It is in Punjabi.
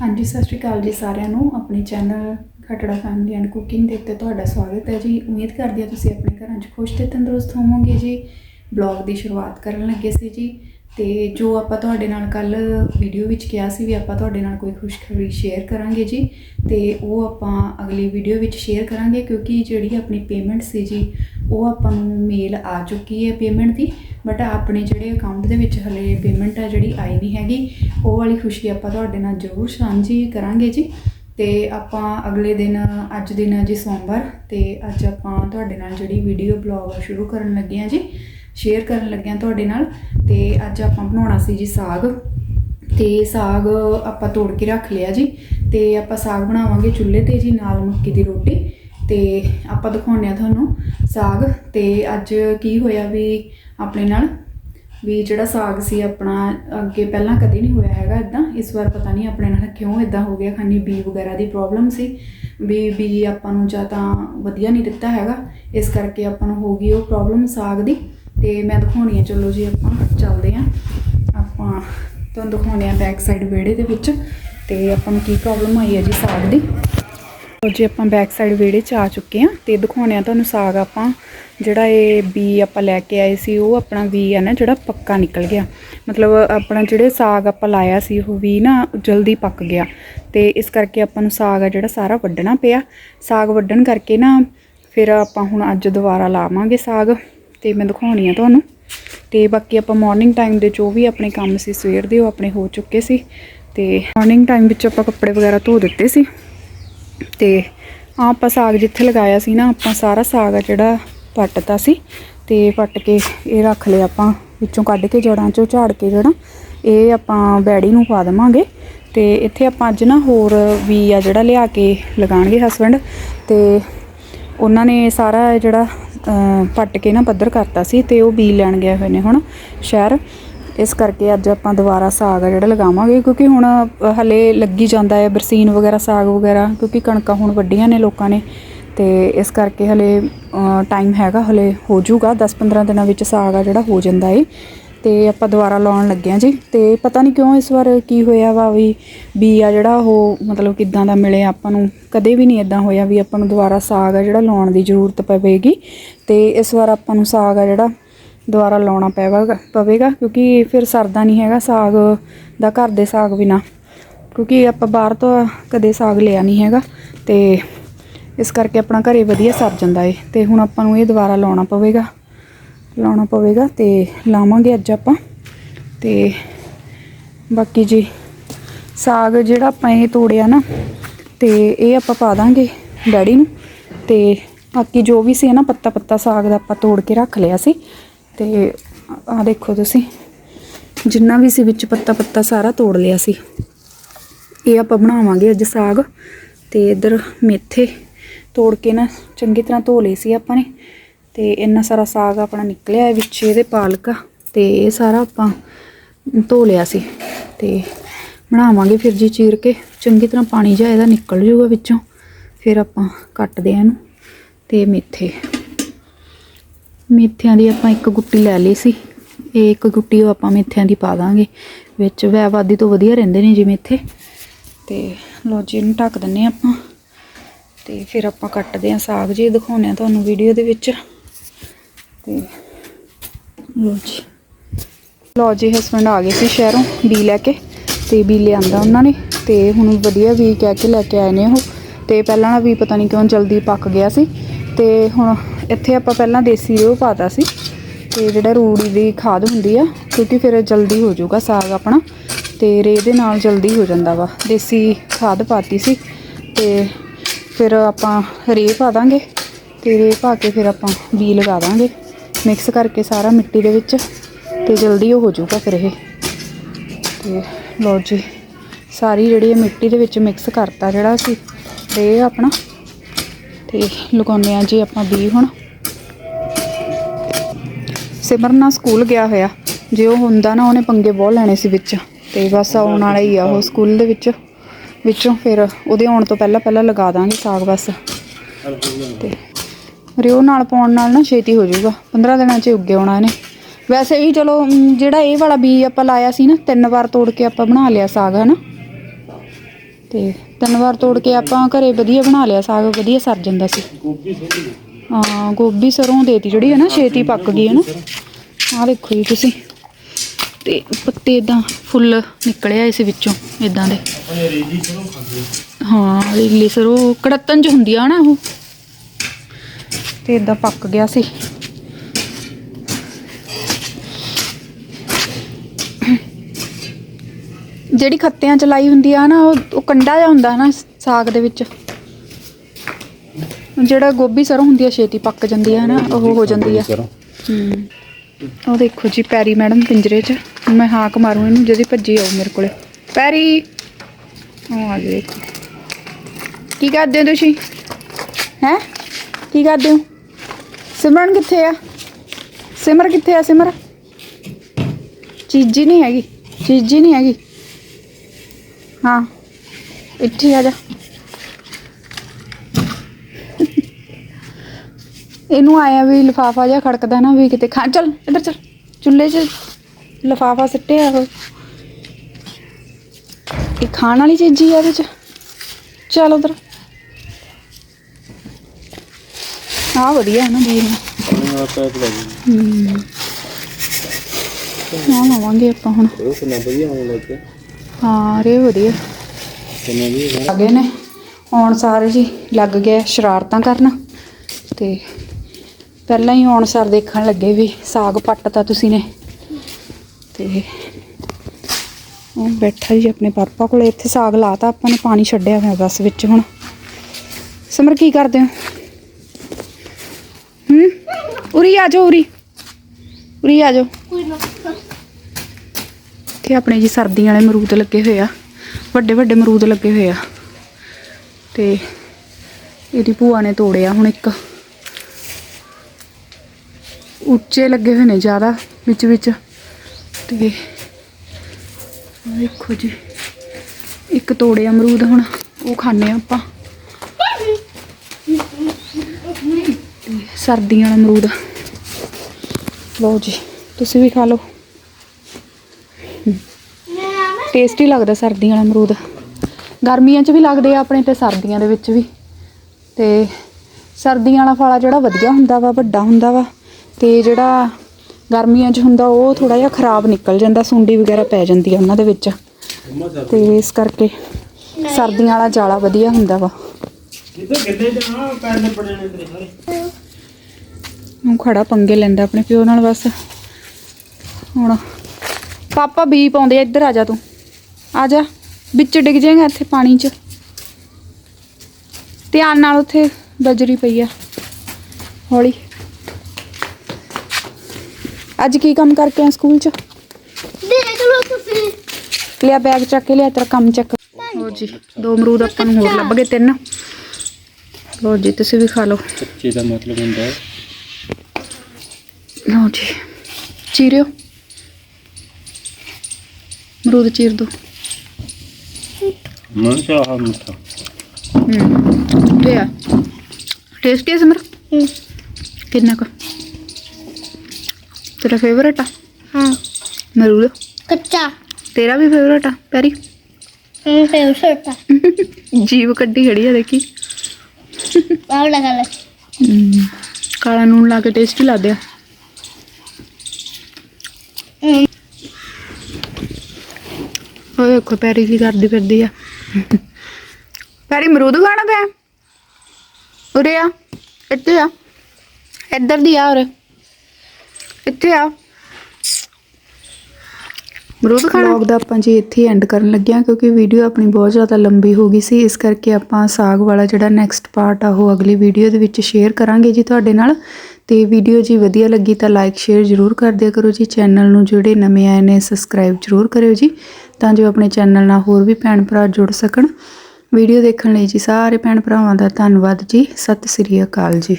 ਹਾਂਜੀ, ਸਤਿ ਸ਼੍ਰੀ ਅਕਾਲ ਜੀ ਸਾਰਿਆਂ ਨੂੰ। ਆਪਣੇ channel Khatra family and cooking ਦੇ ਉੱਤੇ ਤੁਹਾਡਾ ਸਵਾਗਤ ਹੈ ਜੀ। ਉਮੀਦ ਕਰਦੀ ਹਾਂ ਤੁਸੀਂ ਆਪਣੇ ਘਰਾਂ 'ਚ ਖੁਸ਼ ਤੇ ਤੰਦਰੁਸਤ ਹੋਵੋਗੇ ਜੀ। ਬਲੌਗ ਦੀ ਸ਼ੁਰੂਆਤ ਕਰਨ ਲੱਗੇ ਸੀ ਜੀ। ਤੇ ਜੋ ਆਪਾਂ ਤੁਹਾਡੇ ਨਾਲ ਕੱਲ ਵੀਡੀਓ ਵਿੱਚ ਕਿਹਾ ਸੀ ਵੀ ਆਪਾਂ ਤੁਹਾਡੇ ਨਾਲ ਕੋਈ ਖੁਸ਼ਖਬਰੀ ਸ਼ੇਅਰ ਕਰਾਂਗੇ ਜੀ। ਤੇ ਉਹ ਆਪਾਂ ਅਗਲੀ ਵੀਡੀਓ ਵਿੱਚ ਸ਼ੇਅਰ ਕਰਾਂਗੇ ਕਿਉਂਕਿ ਜਿਹੜੀ ਆਪਣੀ ਪੇਮੈਂਟ ਸੀ ਜੀ ਉਹ ਆਪਾਂ ਨੂੰ ਮੇਲ ਆ ਚੁੱਕੀ ਹੈ ਪੇਮੈਂਟ ਦੀ ਬਟ ਆਪਣੇ ਜਿਹੜੇ ਅਕਾਊਂਟ ਦੇ ਵਿੱਚ ਹਲੇ ਪੇਮੈਂਟ ਆ ਜਿਹੜੀ ਆਈ ਨਹੀਂ ਹੈਗੀ, ਉਹ ਵਾਲੀ ਖੁਸ਼ੀ ਆਪਾਂ ਤੁਹਾਡੇ ਨਾਲ ਜ਼ਰੂਰ ਸਾਂਝੀ ਕਰਾਂਗੇ ਜੀ। ਤੇ ਆਪਾਂ ਅਗਲੇ ਦਿਨ, ਅੱਜ ਦਿਨ ਹੈ ਜੀ ਸੋਮਵਾਰ, ਤੇ ਅੱਜ ਆਪਾਂ ਤੁਹਾਡੇ ਨਾਲ ਜਿਹੜੀ ਵੀਡੀਓ ਬਲੌਗ ਸ਼ੁਰੂ ਕਰਨ ਲੱਗੇ ਹਾਂ ਜੀ ਸ਼ੇਅਰ ਕਰਨ ਲੱਗੇ ਹਾਂ ਤੁਹਾਡੇ ਨਾਲ। ਤੇ ਅੱਜ ਆਪਾਂ ਬਣਾਉਣਾ ਸੀ ਜੀ ਸਾਗ। ਤੇ ਸਾਗ ਆਪਾਂ ਤੋੜ ਕੇ ਰੱਖ ਲਿਆ ਜੀ। ਤੇ ਆਪਾਂ ਸਾਗ ਬਣਾਵਾਂਗੇ ਚੁੱਲ੍ਹੇ ਤੇ ਜੀ, ਨਾਲ ਮੱਕੀ ਦੀ ਰੋਟੀ। ਤੇ ਆਪਾਂ ਦਿਖਾਉਂਦੇ ਆ ਤੁਹਾਨੂੰ ਸਾਗ ਤੇ ਅੱਜ ਕੀ ਹੋਇਆ ਵੀ ਆਪਣੇ ਨਾਲ, ਵੀ ਜਿਹੜਾ ਸਾਗ ਸੀ ਆਪਣਾ ਅੱਗੇ ਪਹਿਲਾਂ ਕਦੇ ਨਹੀਂ ਹੋਇਆ ਹੈਗਾ ਇਦਾਂ, ਇਸ ਵਾਰ ਪਤਾ ਨਹੀਂ ਆਪਣੇ ਨਾਲ ਕਿਉਂ ਇਦਾਂ ਹੋ ਗਿਆ ਖਾਨੀ ਬੀ ਵਗੈਰਾ ਦੀ ਪ੍ਰੋਬਲਮ ਸੀ, ਵੀ ਬੀ ਆਪਾਂ ਨੂੰ ਜਾਂ ਤਾਂ ਵਧੀਆ ਨਹੀਂ ਦਿੱਤਾ ਹੈਗਾ, ਇਸ ਕਰਕੇ ਆਪਾਂ ਨੂੰ ਹੋ ਗਈ ਉਹ ਪ੍ਰੋਬਲਮ ਸਾਗ ਦੀ, ਤੇ ਮੈਂ ਦਿਖਾਉਣੀ ਆ ਚਲੋ ਜੀ ਆਪਾਂ ਚੱਲਦੇ ਆ ਆਪਾਂ ਤੁਹਾਨੂੰ ਦਿਖਾਉਂਦੇ ਆ ਬੈਕ ਸਾਈਡ ਵਿਹੜੇ ਦੇ ਵਿੱਚ, ਤੇ ਆਪਾਂ ਨੂੰ ਕੀ ਪ੍ਰੋਬਲਮ ਆਈ ਹੈ ਜੀ ਸਾਗ ਦੀ। ਜੀ, ਆਪਾਂ ਬੈਕ ਸਾਈਡ ਵਿਹੜੇ 'ਚ ਆ ਚੁੱਕੇ ਆ ਤੇ ਦਿਖਾਉਣੇ ਆ ਤੁਹਾਨੂੰ ਸਾਗ ਆਪਾਂ, ਜਿਹੜਾ ਇਹ ਬੀ ਆਪਾਂ ਲੈ ਕੇ ਆਏ ਸੀ, ਉਹ ਆਪਣਾ ਵੀ ਆ ਨਾ, ਜਿਹੜਾ ਪੱਕਾ ਨਿਕਲ ਗਿਆ। ਮਤਲਬ ਆਪਣਾ ਜਿਹੜੇ ਸਾਗ ਆਪਾਂ ਲਾਇਆ ਸੀ, ਉਹ ਵੀ ਨਾ ਜਲਦੀ ਪੱਕ ਗਿਆ। ਤੇ ਇਸ ਕਰਕੇ ਆਪਾਂ ਨੂੰ ਸਾਗ ਆ ਜਿਹੜਾ ਸਾਰਾ ਵੱਢਣਾ ਪਿਆ। ਸਾਗ ਵੱਢਣ ਕਰਕੇ ਨਾ ਫਿਰ ਆਪਾਂ ਹੁਣ ਅੱਜ ਦੁਬਾਰਾ ਲਾਵਾਂਗੇ ਸਾਗ। ਤੇ ਮੈਂ ਦਿਖਾਉਣੀ ਆ ਤੁਹਾਨੂੰ। ਤੇ ਬਾਕੀ ਆਪਾਂ ਮਾਰਨਿੰਗ ਟਾਈਮ ਦੇ ਜੋ ਵੀ ਆਪਣੇ ਕੰਮ ਸੀ, ਸਵੇਰ ਦੇ ਉਹ ਆਪਣੇ ਹੋ ਚੁੱਕੇ ਸੀ। ਤੇ ਮਾਰਨਿੰਗ ਟਾਈਮ ਵਿੱਚ ਆਪਾਂ ਕੱਪੜੇ ਵਗੈਰਾ ਧੋ ਦਿੱਤੇ ਸੀ। ਤੇ ਆਹ ਆਪਾਂ ਸਾਗ ਜਿੱਥੇ ਲਗਾਇਆ ਸੀ ਨਾ, ਆਪਾਂ ਸਾਰਾ ਸਾਗ ਆ ਜਿਹੜਾ ਪੱਟਤਾ ਸੀ ਤੇ ਪੱਟ ਕੇ ਇਹ ਰੱਖ ਲਿਆ ਆਪਾਂ, ਵਿੱਚੋਂ ਕੱਢ ਕੇ ਜੜਾਂ ਚੋਂ ਝਾੜ ਕੇ ਜਿਹੜਾ, ਇਹ ਆਪਾਂ ਬੈੜੀ ਨੂੰ ਪਾ ਦੇਵਾਂਗੇ ਤੇ ਇੱਥੇ ਆਪਾਂ ਅੱਜ ਨਾ ਹੋਰ ਵੀ ਆ ਜਿਹੜਾ ਲਿਆ ਕੇ ਲਗਾਣਗੇ ਹਸਬੰਡ ਤੇ ਉਹਨਾਂ ਨੇ ਸਾਰਾ ਜਿਹੜਾ ਪੱਟ ਕੇ ਨਾ ਪੱਧਰ ਕਰਤਾ ਸੀ ਤੇ ਉਹ ਬੀ ਲੈਣ ਗਏ ਹੋਏ ਨੇ ਹੁਣ ਸ਼ਹਿਰ। ਇਸ ਕਰਕੇ ਅੱਜ ਆਪਾਂ ਦੁਬਾਰਾ ਸਾਗ ਆ ਜਿਹੜਾ ਲਗਾਵਾਂਗੇ, ਕਿਉਂਕਿ ਹੁਣ ਹਲੇ ਲੱਗੀ ਜਾਂਦਾ ਹੈ ਬਰਸੀਨ ਵਗੈਰਾ, ਸਾਗ ਵਗੈਰਾ, ਕਿਉਂਕਿ ਕਣਕਾਂ ਹੁਣ ਵੱਡੀਆਂ ਨੇ ਲੋਕਾਂ ਨੇ, ਤੇ ਇਸ ਕਰਕੇ ਹਲੇ ਟਾਈਮ ਹੈਗਾ, ਹਲੇ ਹੋ ਜਾਊਗਾ 10-15 ਦਿਨਾਂ ਵਿੱਚ ਸਾਗ ਆ ਜਿਹੜਾ ਹੋ ਜਾਂਦਾ ਏ। ਤੇ ਆਪਾਂ ਦੁਬਾਰਾ ਲਾਉਣ ਲੱਗੇ ਆ ਜੀ, ਤੇ ਪਤਾ ਨਹੀਂ ਕਿਉਂ ਇਸ ਵਾਰ ਕੀ ਹੋਇਆ ਵਾ ਵੀ ਬੀ ਆ ਜਿਹੜਾ ਉਹ ਮਤਲਬ ਕਿਦਾਂ ਦਾ ਮਿਲੇ ਆਪਾਂ ਨੂੰ, ਕਦੇ ਵੀ ਨਹੀਂ ਇਦਾਂ ਹੋਇਆ ਵੀ ਆਪਾਂ ਨੂੰ ਦੁਬਾਰਾ ਸਾਗ ਆ ਜਿਹੜਾ ਲਾਉਣ ਦੀ ਜ਼ਰੂਰਤ ਪਵੇਗੀ। ਤੇ ਇਸ ਵਾਰ ਆਪਾਂ ਨੂੰ ਸਾਗ ਆ ਜਿਹੜਾ ਦੁਬਾਰਾ ਲਾਉਣਾ ਪਵੇਗਾ ਪਵੇਗਾ, ਕਿਉਂਕਿ ਫਿਰ ਸਰਦਾ ਨਹੀਂ ਹੈਗਾ ਸਾਗ ਦਾ, ਘਰ ਦੇ ਸਾਗ ਬਿਨਾ। ਕਿਉਂਕਿ ਆਪਾਂ ਬਾਹਰ ਤੋਂ ਕਦੇ ਸਾਗ ਲਿਆ ਨਹੀਂ ਹੈਗਾ ਤੇ ਇਸ ਕਰਕੇ ਆਪਣਾ ਘਰੇ ਵਧੀਆ ਸਰ ਜਾਂਦਾ ਏ। ਤੇ ਹੁਣ ਆਪਾਂ ਨੂੰ ਇਹ ਦੁਬਾਰਾ ਲਾਉਣਾ ਪਵੇਗਾ ਲਾਉਣਾ ਪਵੇਗਾ ਤੇ ਲਾਵਾਂਗੇ ਅੱਜ ਆਪਾਂ। ਤੇ ਬਾਕੀ ਜੀ, ਸਾਗ ਜਿਹੜਾ ਆਪਾਂ ਇਹ ਤੋੜਿਆ ਨਾ, ਤੇ ਇਹ ਆਪਾਂ ਪਾ ਦਾਂਗੇ ਡੈਡੀ ਨੂੰ। ਤੇ ਬਾਕੀ ਜੋ ਵੀ ਸੀ ਨਾ ਪੱਤਾ ਪੱਤਾ ਸਾਗ ਦਾ ਆਪਾਂ ਤੋੜ ਕੇ ਰੱਖ ਲਿਆ ਸੀ। ਤੇ ਆ ਦੇਖੋ ਤੁਸੀਂ, ਜਿੰਨਾ ਵੀ ਸੀ ਵਿੱਚ ਪੱਤਾ ਪੱਤਾ ਸਾਰਾ ਤੋੜ ਲਿਆ ਸੀ। ਇਹ ਆਪਾਂ ਬਣਾਵਾਂਗੇ ਅੱਜ ਸਾਗ ਤੇ ਇਧਰ ਮੇਥੇ ਤੋੜ ਕੇ ਨਾ ਚੰਗੀ ਤਰ੍ਹਾਂ ਧੋ ਲਏ ਸੀ ਆਪਾਂ ਨੇ। ਤੇ ਇੰਨਾ ਸਾਰਾ ਸਾਗ ਆਪਣਾ ਨਿਕਲਿਆ ਹੈ ਵਿੱਚ, ਇਹਦੇ ਪਾਲਕ ਆ ਤੇ ਇਹ ਸਾਰਾ ਆਪਾਂ ਧੋ ਲਿਆ ਸੀ। ਤੇ ਬਣਾਵਾਂਗੇ ਫਿਰ ਜੀ ਚੀਰ ਕੇ, ਚੰਗੀ ਤਰ੍ਹਾਂ ਪਾਣੀ ਜਿਹਾ ਇਹਦਾ ਨਿਕਲ ਜੂਗਾ ਵਿੱਚੋਂ, ਫਿਰ ਆਪਾਂ ਕੱਟਦੇ ਆ ਇਹਨੂੰ ਤੇ ਮੇਥੇ। ਮੇਥਿਆਂ ਦੀ ਆਪਾਂ ਇੱਕ ਗੁੱਟੀ ਲੈ ਲਈ ਸੀ। ਇਹ ਇੱਕ ਗੁੱਟੀ ਉਹ ਆਪਾਂ ਮੇਥਿਆਂ ਦੀ ਪਾ ਦਾਂਗੇ। ਵਿੱਚ ਵੈਵਾਦੀ ਤੋਂ ਵਧੀਆ ਰਹਿੰਦੇ ਨੇ ਜੀ ਮੇਥੇ। ਤੇ ਲੋ ਜੀ, ਇਹਨੂੰ ਢੱਕ ਦਿੰਨੇ ਆਪਾਂ। ਤੇ ਫਿਰ ਆਪਾਂ ਕੱਟਦੇ ਆਂ ਸਾਗ ਜੀ, ਦਿਖਾਉਂਦੇ ਆ ਤੁਹਾਨੂੰ ਵੀਡੀਓ ਦੇ ਵਿੱਚ। ਤੇ ਲੋ ਜੀ। ਲੋ ਜੀ ਹਸਬੰਡ ਆ ਗਏ ਸੀ ਸ਼ਹਿਰੋਂ ਬੀ ਲੈ ਕੇ। ਤੇ ਬੀ ਲਿਆਂਦਾ ਉਹਨਾਂ ਨੇ। ਤੇ ਹੁਣ ਵਧੀਆ ਵੀ ਕਹਿ ਕੇ ਲੈ ਕੇ ਆਏ ਨੇ ਉਹ। ਤੇ ਪਹਿਲਾਂ ਵਾਲਾ ਵੀ ਪਤਾ ਨਹੀਂ ਕਿਉਂ ਜਲਦੀ ਪੱਕ ਗਿਆ ਸੀ। ਤੇ ਹੁਣ ਇੱਥੇ ਆਪਾਂ ਪਹਿਲਾਂ ਦੇਸੀ ਰੇਹ ਪਾਤਾ ਸੀ ਤੇ ਜਿਹੜਾ ਰੂੜੀ ਦੀ ਖਾਦ ਹੁੰਦੀ ਆ, ਕਿਉਂਕਿ ਫਿਰ ਜਲਦੀ ਹੋ ਜਾਊਗਾ ਸਾਗ ਆਪਣਾ ਤੇ ਰੇਹ ਦੇ ਨਾਲ ਜਲਦੀ ਹੋ ਜਾਂਦਾ ਵਾ। ਦੇਸੀ ਖਾਦ ਪਾਤੀ ਸੀ ਤੇ ਫਿਰ ਆਪਾਂ ਰੇਹ ਪਾ ਦਾਂਗੇ ਤੇ ਰੇਹ ਪਾ ਕੇ ਫਿਰ ਆਪਾਂ ਬੀ ਲਗਾ ਦਾਂਗੇ ਮਿਕਸ ਕਰਕੇ ਸਾਰਾ ਮਿੱਟੀ ਦੇ ਵਿੱਚ ਤੇ ਜਲਦੀ ਉਹ ਹੋ ਜਾਊਗਾ ਫਿਰ ਇਹ। ਤੇ ਲਓ ਜੀ, ਸਾਰੀ ਜਿਹੜੀ ਇਹ ਮਿੱਟੀ ਦੇ ਵਿੱਚ ਮਿਕਸ ਕਰਤਾ ਜਿਹੜਾ ਸੀ, ਰੇਹ ਆਪਣਾ ਤੇ ਲਗਾਉਂਦੇ ਆ ਜੀ ਆਪਾਂ ਬੀ ਹੁਣ। ਸਿਮਰਨਾ ਸਕੂਲ ਗਿਆ ਹੋਇਆ। ਜੇ ਉਹ ਹੁੰਦਾ ਨਾ, ਉਹਨੇ ਪੰਗੇ ਬਹੁਤ ਲੈਣੇ ਸੀ ਵਿੱਚ। ਤੇ ਬਸ ਆਉਣ ਵਾਲਾ ਹੀ ਆ ਉਹ ਸਕੂਲ ਦੇ ਵਿੱਚ। ਵਿੱਚੋਂ ਫਿਰ ਉਹਦੇ ਆਉਣ ਤੋਂ ਪਹਿਲਾਂ ਪਹਿਲਾਂ ਲਗਾ ਦਾਂਗੇ ਸਾਗ ਬਸ। ਤੇ ਰਿਓ ਨਾਲ ਪਾਉਣ ਨਾਲ ਨਾ ਛੇਤੀ ਹੋ ਜਾਊਗਾ। 15 ਦਿਨਾਂ 'ਚ ਉੱਗੇ ਆਉਣਾ ਇਹਨੇ। ਵੈਸੇ ਵੀ ਚਲੋ ਜਿਹੜਾ ਇਹ ਵਾਲਾ ਬੀ ਆਪਾਂ ਲਾਇਆ ਸੀ ਨਾ, ਤਿੰਨ ਵਾਰ ਤੋੜ ਕੇ ਆਪਾਂ ਬਣਾ ਲਿਆ ਸਾਗ, ਹਨਾ? ਤੇ ਤਿੰਨ ਵਾਰ ਤੋੜ ਕੇ ਆਪਾਂ ਘਰੇ ਵਧੀਆ ਬਣਾ ਲਿਆ ਸਾਗ, ਵਧੀਆ ਸਰ ਜਾਂਦਾ ਸੀ। ਗੋਭੀ ਥੋੜੀ ਹਾਂ, ਗੋਭੀ ਸਰੋਂ ਦੇਤੀ ਜਿਹੜੀ ਹੈ ਨਾ, ਛੇਤੀ ਪੱਕ ਗਈ ਹੈ ਨਾ। ਆਹ ਦੇਖੋ ਜੀ ਤੁਸੀਂ। ਤੇ ਪੱਤੇ ਇਦਾਂ ਫੁੱਲ ਨਿਕਲਿਆ ਇਸ ਵਿੱਚੋਂ ਇਦਾਂ ਦੇ। ਹਾਂ ਲੀਲੀ ਸਰੋਂ ਕੜਤਨ ਚ ਹੁੰਦੀ ਆ ਨਾ ਉਹ। ਤੇ ਇਦਾਂ ਪੱਕ ਗਿਆ ਸੀ। ਜਿਹੜੀ ਖੱਤਿਆਂ ਚ ਲਾਈ ਹੁੰਦੀ ਆ ਨਾ ਉਹ ਉਹ ਕੰਡਾ ਜਿਹਾ ਹੁੰਦਾ ਨਾ ਸਾਗ ਦੇ ਵਿੱਚ। ਜਿਹੜਾ ਗੋਭੀ ਸਰੋਂ ਹੁੰਦੀ ਆ ਛੇਤੀ ਪੱਕ ਜਾਂਦੀ ਆ ਨਾ ਉਹ ਹੋ ਜਾਂਦੀ ਆ। ਹੂੰ। ਉਹ ਦੇਖੋ ਜੀ, ਪੈਰੀ ਮੈਡਮ ਪਿੰਜਰੇ 'ਚ। ਮੈਂ ਹਾਕ ਮਾਰੂ ਇਹਨੂੰ ਜਦੀ ਭੱਜੀ ਆਉ ਮੇਰੇ ਕੋਲੇ। ਪੈਰੀ! ਉਹ ਆ ਗਈ ਕੀ ਕਰਦੇ ਹੋ ਤੁਸੀਂ? ਹੈ? ਕੀ ਕਰਦੇ ਹੋ? ਸਿਮਰਨ ਕਿੱਥੇ ਆ? ਸਿਮਰ ਕਿੱਥੇ ਆ ਸਿਮਰ? ਚੀਜੀ ਨਹੀਂ ਹੈਗੀ। ਚੀਜੀ ਨਹੀਂ ਹੈਗੀ। ਹਾਂ, ਇੱਥੇ ਆ ਜਾ। ਇਹਨੂੰ ਆਇਆ ਵੀ ਲਫਾਫਾ ਜਿਹਾ ਖੜਕਦਾ ਨਾ ਵੀ ਕਿਤੇ ਖਾ ਚੱਲ ਇੱਧਰ ਚੱਲ। ਚੁੱਲ੍ਹੇ 'ਚ ਲਫਾਫਾ ਸਿੱਟਿਆ ਉਹ ਇਹ ਖਾਣ ਵਾਲੀ ਚੀਜ਼ ਹੀ ਆ ਇਹਦੇ 'ਚ। ਚੱਲ ਉਧਰ। ਆ ਵਧੀਆ ਹੈ ਨਾ ਲੱਗੀ ਹੂੰ। ਆ ਲਾਵਾਂਗੇ ਆਪਾਂ ਹੁਣ। ਉਹ ਕਿੰਨਾ ਵਧੀਆ ਹੋਣ ਲੱਗ ਗਿਆ। ਹਾਂ ਰੇ ਵਧੀਆ। ਕਿੰਨਾ ਵੀ ਆ ਗਏ ਨੇ। ਹੁਣ ਸਾਰੇ ਜੀ ਲੱਗ ਗਏ ਸ਼ਰਾਰਤਾਂ ਕਰਨ। ਤੇ ਪਹਿਲਾਂ ਹੀ ਹੁਣ ਸਰ ਦੇਖਣ ਲੱਗੇ ਵੀ ਸਾਗ ਪੱਟਤਾ ਤੁਸੀਂ ਨੇ। ਤੇ ਉਹ ਬੈਠਾ ਜੀ ਆਪਣੇ ਪਾਪਾ ਕੋਲੇ ਇੱਥੇ ਸਾਗ ਲਾਤਾ ਆਪਾਂ ਨੇ ਪਾਣੀ ਛੱਡਿਆ ਹੋਇਆ ਬਸ ਵਿੱਚ ਹੁਣ। ਸਮਰ ਕੀ ਕਰਦੇ ਹੋ? ਹੂੰ? ਉਰੀ ਆ ਜਾਓ ਉਰੀ। ਉਰੀ ਆ ਜਾਓ। ਤੇ ਆਪਣੇ ਜੀ ਸਰਦੀਆਂ ਵਾਲੇ ਅਮਰੂਦ ਲੱਗੇ ਹੋਏ ਆ। ਵੱਡੇ ਵੱਡੇ ਅਮਰੂਦ ਲੱਗੇ ਹੋਏ ਆ। ਤੇ ਇਹਦੀ ਭੂਆ ਨੇ ਤੋੜਿਆ ਹੁਣ ਇੱਕ। ਉੱਚੇ ਲੱਗੇ ਹੋਏ ਨੇ ਜ਼ਿਆਦਾ, ਵਿੱਚ ਵਿੱਚ। ਤੇ ਦੇਖੋ ਜੀ, ਇੱਕ ਤੋੜੇ ਅਮਰੂਦ ਹੁਣ ਉਹ ਖਾਣੇ ਆਪਾਂ। ਤੇ ਸਰਦੀਆਂ ਵਾਲਾ ਅਮਰੂਦ। ਲਓ ਜੀ, ਤੁਸੀਂ ਵੀ ਖਾ ਲਓ। ਟੇਸਟੀ ਲੱਗਦਾ ਸਰਦੀਆਂ ਵਾਲਾ ਅਮਰੂਦ। ਗਰਮੀਆਂ 'ਚ ਵੀ ਲੱਗਦੇ ਆ ਆਪਣੇ ਤੇ ਸਰਦੀਆਂ ਦੇ ਵਿੱਚ ਵੀ। ਤੇ ਸਰਦੀਆਂ ਵਾਲਾ ਫਲ ਜਿਹੜਾ ਵਧੀਆ ਹੁੰਦਾ ਵਾ, ਵੱਡਾ ਹੁੰਦਾ ਵਾ। ਤੇ ਜਿਹੜਾ ਗਰਮੀਆਂ 'ਚ ਹੁੰਦਾ ਉਹ ਥੋੜਾ ਜਿਹਾ ਖਰਾਬ ਨਿਕਲ ਜਾਂਦਾ ਸੁੰਡੀ ਵਗੈਰਾ ਪੈ ਜਾਂਦੀ ਆ ਉਹਨਾਂ ਦੇ ਵਿੱਚ। ਤੇ ਇਸ ਕਰਕੇ ਸਰਦੀਆਂ ਵਾਲਾ ਜਾਲਾ ਵਧੀਆ ਹੁੰਦਾ ਵਾ। ਉਹ ਖੜਾ ਪੰਗੇ ਲੈਂਦਾ ਆਪਣੇ ਪਿਓ ਨਾਲ ਬਸ। ਹੁਣ ਪਾਪਾ ਬੀ ਪਾਉਂਦੇ ਆ ਇੱਧਰ ਆ ਜਾ ਤੂੰ। ਆ ਜਾ ਵਿੱਚ ਡਿੱਗ ਜਾਏਗਾ ਇੱਥੇ ਪਾਣੀ 'ਚ। ਧਿਆਨ ਨਾਲ ਉੱਥੇ ਬਜਰੀ ਪਈ ਆ ਹੌਲੀ। ਅੱਜ ਕੀ ਕੰਮ ਕਰਕੇ ਆ ਸਕੂਲ 'ਚ? ਦੇਖ ਲਓ ਤੁਸੀਂ। ਲਿਆ ਬੈਗ ਚੱਕ ਕੇ ਲਿਆ ਤੇਰਾ ਕੰਮ ਚੱਕ। ਹੋ ਜੀ ਦੋ ਅਮਰੂਦ ਆਪਾਂ ਨੂੰ ਹੋਰ ਲੱਭ ਗਏ ਤਿੰਨ। ਲੋ ਜੀ ਤੁਸੀਂ ਵੀ ਖਾ ਲਓ। ਕੱਚੇ ਦਾ ਮਤਲਬ ਹੁੰਦਾ ਹੈ। ਲਓ ਜੀ ਚੀਰਿਓ। ਅਮਰੂਦ ਚੀਰ ਦੋ। ਮਨ ਚਾਹ ਮਿੱਠਾ। ਹੂੰ ਤੇ ਆ ਟੇਸਟੀ ਹੈ ਸਮਰ ਹੂੰ। ਕਿੰਨਾ ਕੁ? ਤੇਰਾ ਫੇਵਰਟ ਆ। ਹਾਂ। ਅਮਰੂਦ ਕੱਚਾ। ਤੇਰਾ ਵੀ ਫੇਵਰਟ ਆ ਪੈਰੀ। ਹੂੰ ਫੇਵਰਟ ਆ। ਜੀਵ ਕੱਢੀ ਖੜੀ ਆ ਦੇਖੀ। ਆਹ ਲਗਾ ਲੈ। ਹੂੰ ਕਾਲਾ ਨੂਨ ਲਾ ਕੇ ਟੇਸਟੀ ਲੱਗਦੇ ਆ ਹੂੰ ਓਏ ਦੇਖੋ ਪੈਰੀ ਕੀ ਕਰਦੀ ਫਿਰਦੀ ਆ। ਪੈਰੀ ਅਮਰੂਦ ਖਾਣਾ ਪਿਆ? ਉਰੇ ਆ। ਇੱਥੇ ਆ। ਇੱਧਰ ਦੀ ਆ ਉਰੇ। ਇੱਥੇ ਆ। ਅਮਰੂਦ ਖਾਣਾ? ਵਲੌਗ ਦਾ ਆਪਾਂ ਜੀ ਇੱਥੇ ਐਂਡ ਕਰਨ ਲੱਗਿਆ ਕਿਉਂਕਿ ਵੀਡੀਓ ਆਪਣੀ ਬਹੁਤ ਜ਼ਿਆਦਾ ਲੰਬੀ ਹੋ ਗਈ ਸੀ। ਇਸ ਕਰਕੇ ਆਪਾਂ ਸਾਗ ਵਾਲਾ ਜਿਹੜਾ ਨੈਕਸਟ ਪਾਰਟ ਆ, ਉਹ ਅਗਲੀ ਵੀਡੀਓ ਦੇ ਵਿੱਚ ਸ਼ੇਅਰ ਕਰਾਂਗੇ ਜੀ ਤੁਹਾਡੇ ਨਾਲ। ਤੇ ਵੀਡੀਓ ਜੀ ਵਧੀਆ ਲੱਗੀ ਤਾਂ ਲਾਈਕ ਸ਼ੇਅਰ ਜ਼ਰੂਰ ਕਰ ਦਿਆ ਕਰੋ ਜੀ। ਚੈਨਲ ਨੂੰ ਜਿਹੜੇ ਨਵੇਂ ਆਏ ਨੇ ਸਬਸਕ੍ਰਾਈਬ ਜ਼ਰੂਰ ਕਰਿਓ ਜੀ। ਤਾਂ ਜੋ ਆਪਣੇ ਚੈਨਲ ਨਾਲ ਹੋਰ ਵੀ ਭੈਣ ਭਰਾ ਜੁੜ ਸਕਣ। ਵੀਡੀਓ ਦੇਖਣ ਲਈ ਜੀ ਸਾਰੇ ਭੈਣ ਭਰਾਵਾਂ ਦਾ ਧੰਨਵਾਦ ਜੀ। ਸਤਿ ਸ੍ਰੀ ਅਕਾਲ ਜੀ।